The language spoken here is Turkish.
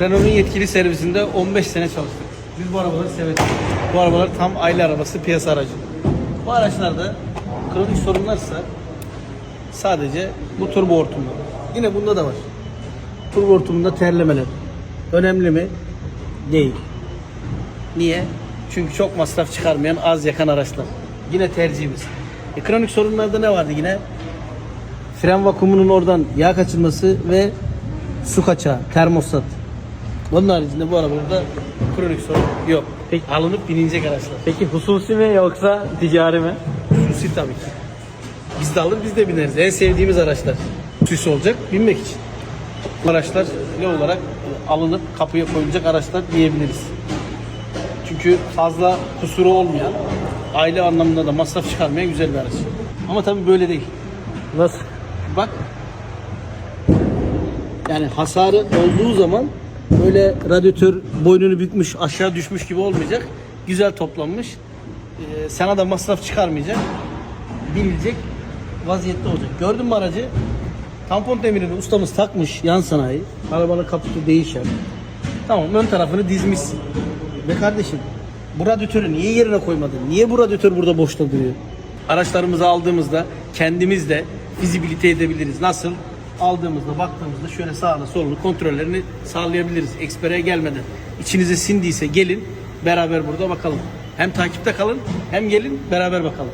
Renault'un yetkili servisinde 15 sene çalıştık. Biz bu arabaları severiz. Bu arabalar tam aile arabası, piyasa aracı. Bu araçlarda kronik sorunlarsa sadece bu turbo hortumda. Yine bunda da var. Turbo hortumunda terlemeler. Önemli mi? Değil. Niye? Çünkü çok masraf çıkarmayan, az yakan araçlar. Yine tercihimiz. E, kronik sorunlarda ne vardı yine? Fren vakumunun oradan yağ kaçırması ve su kaçağı, termostat. Onun haricinde bu arabalarda kronik sorun yok. Peki. Alınıp binilecek araçlar. Peki hususi mi yoksa ticari mi? Süsi tabii ki. Biz de alır biz de bineriz. En sevdiğimiz araçlar. Süs olacak binmek için. Bu araçlar ne olarak alınıp kapıya koyulacak araçlar diyebiliriz. Çünkü fazla kusuru olmayan, aile anlamında da masraf çıkarmayan güzel bir araç. Ama tabii böyle değil. Nasıl? Bak. Yani hasarı olduğu zaman böyle radyatör boynunu bükmüş, aşağı düşmüş gibi olmayacak. Güzel toplanmış. Ee, sana da masraf çıkarmayacak. Binilecek vaziyette olacak. Gördün mü aracı? Tampon demirini ustamız takmış yan sanayi. Arabanın kaputu değişen. Tamam ön tarafını dizmişsin. Ve kardeşim bu radyatörü niye yerine koymadın? Niye bu radyatör burada boşta duruyor? Araçlarımızı aldığımızda kendimiz de fizibilite edebiliriz. Nasıl? Aldığımızda baktığımızda şöyle sağını solunu kontrollerini sağlayabiliriz. Eksper'e gelmeden. İçinize sindiyse gelin beraber burada bakalım. Hem takipte kalın hem gelin beraber bakalım.